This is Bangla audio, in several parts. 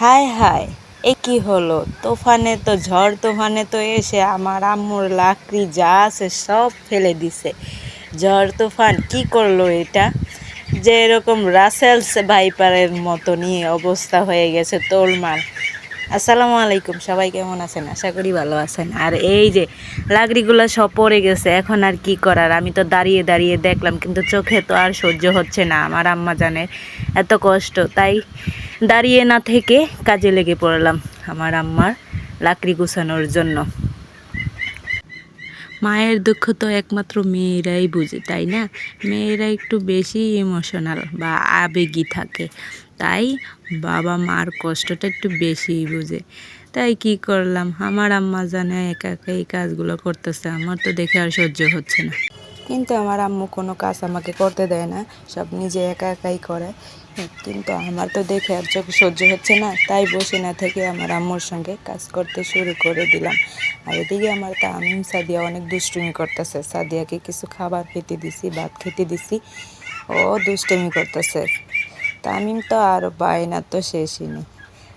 হায় হায়, এ কি হলো? তোফানে তো ঝড়, তোফানে তো এসে আমার আম্মুর লাকড়ি যা আছে সব ফেলে দিছে। ঝড়, তুফান, কি করল এটা? যে এরকম রাসেলস ভাইপারের মতো নিয়ে অবস্থা হয়ে গেছে তোলমার আসসালামু আলাইকুম, সবাই কেমন আছেন? আশা করি ভালো আছেন। আর এই যে লাকড়িগুলো সব পড়ে গেছে, এখন আর কি করার? আমি তো দাঁড়িয়ে দাঁড়িয়ে দেখলাম, কিন্তু চোখে তো আর সহ্য হচ্ছে না। আমার আম্মা জানে, এত কষ্ট। তাই দাঁড়িয়ে না থেকে কাজে লেগে পড়লাম আমার আম্মার লাকড়ি গুছানোর জন্য। মায়ের দুঃখ তো একমাত্র মেয়েরাই বুঝে, তাই না? মেয়েরা একটু বেশি ইমোশনাল বা আবেগী থাকে, তাই বাবা মার কষ্টটা একটু বেশিই বুঝে। তাই কি করলাম? আমার আম্মা জানে একা একা এই কাজগুলো করতেছে, আমার তো দেখে আর সহ্য হচ্ছে না। কিন্তু আমার আম্মু কোনো কাজ আমাকে করতে দেয় না, সব নিজে একা একাই করে। কিন্তু আমার তো দেখে আর চোখ সহ্য হচ্ছে না, তাই বসে না থেকে আমার আম্মুর সঙ্গে কাজ করতে শুরু করে দিলাম। আর এদিকে আমার তা আমি সাদিয়া অনেক দুষ্টুমি করতেছে। সাদিয়াকে কিছু খাবার খেতে দিছি, ভাত খেতে দিছি, ও দুষ্টুমি করতেছে। তামিম তো আর বায়না তো শেষই নেই।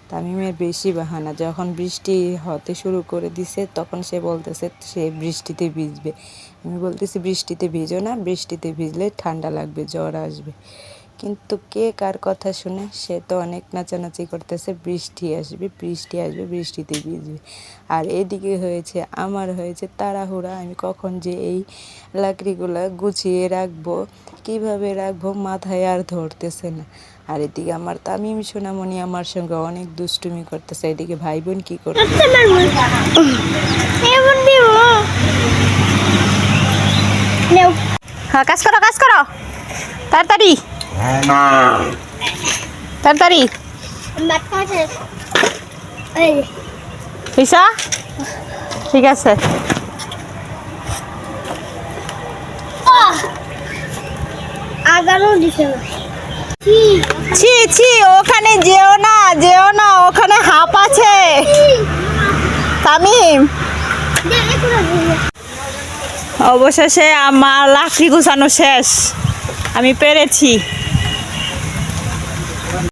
তামিমের বেশি বাহানা। যখন বৃষ্টি হতে শুরু করে দিছে, তখন সে বলতেছে, সে বৃষ্টিতে ভিজবে। আমি বলতেছি, বৃষ্টিতে ভিজো না, বৃষ্টিতে ভিজলে ঠান্ডা লাগবে, জ্বর আসবে। কিন্তু কে কার কথা শুনে, সে তো অনেক নাচানাচি করতেছে, বৃষ্টি আসবে বৃষ্টি আসবে, বৃষ্টিতে ভিজবে। আর এদিকে হয়েছে, আমার হয়েছে তাড়াহুড়া, আমি কখন যে এই লাকড়িগুলো গুছিয়ে রাখব, কীভাবে রাখব, মাথায় আর ধরতেছে না। আর এদিকে আমার তামিম সোনামণি আমার সঙ্গে অনেক দুষ্টুমি করতেছে, এদিকে ভাই বোন কী নেও হ্যাঁ কাজ করো কাজ করো। তাড়াতাড়ি। তাড়াতাড়ি। পিসা ঠিক আছে। ছি ছি, ওখানে যেও না যেও না, ওখানে হাঁপ আছে। তামিম। অবশেষে আমার লাকড়ি গুছানো শেষ। আমি পেরেছি।